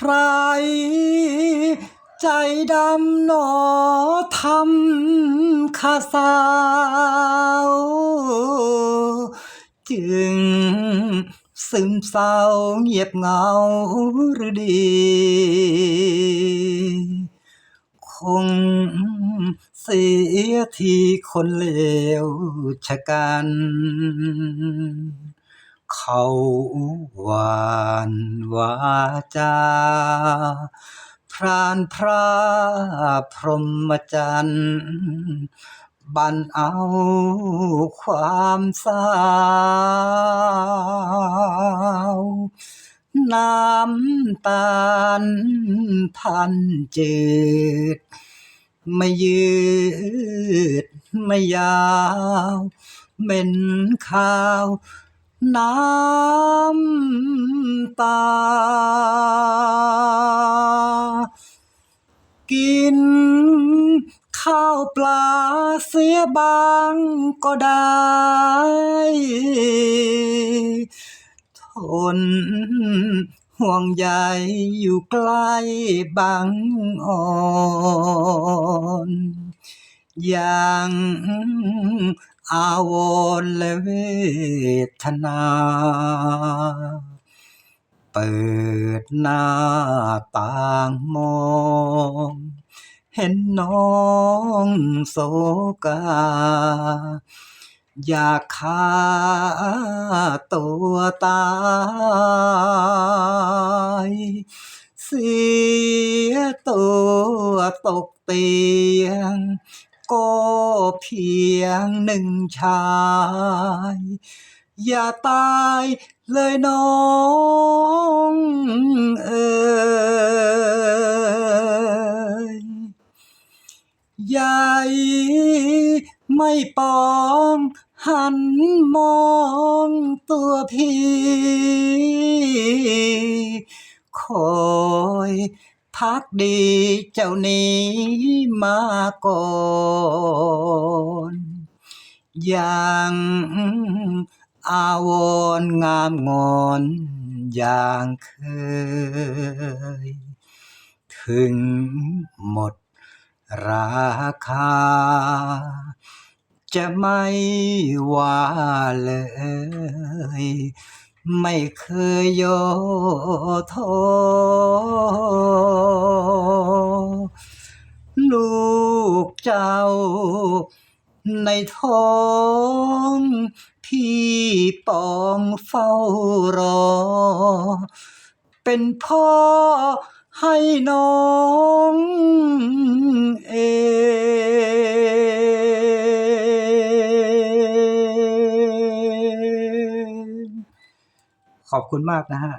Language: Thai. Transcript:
ใคร ใจดำหนอทำข้าสาว จึงซึมเศร้าเงียบเหงาหรือดี คงเสียทีคนเลวชะกัน เขาหวานวาจา พรานพระพรหมจรรย์บันเอาความสาวน้ำตาลพันจืด ไม่ยืด ไม่ยาวเหม็นข้าว น้ำตา กินข้าวปลาเสียบางก็ได้ ทนห่วงใยอยู่ใกล้บางอ่อนยัง อาวรและเวทนา เปิดหน้าต่างมอง เห็นน้องโศกา อยากฆ่าตัวตายเสียตัวตกเตียง ก็เพียงหนึ่งชาย อย่าตายเลยน้องเอ่ยใหญ่ไม่ปองหันมองตัวพี่คอย พักดีเจ้านี้มาก่อนอยังอาวรงามงอนอย่างเคย ถึงหมดราคา จะไม่ว่าเลย ไม่เคยโย่อท้อลูกเจ้า ในท้องพี่ปองเฝ้ารอ เป็นพ่อให้น้อง ขอบคุณมากนะฮะ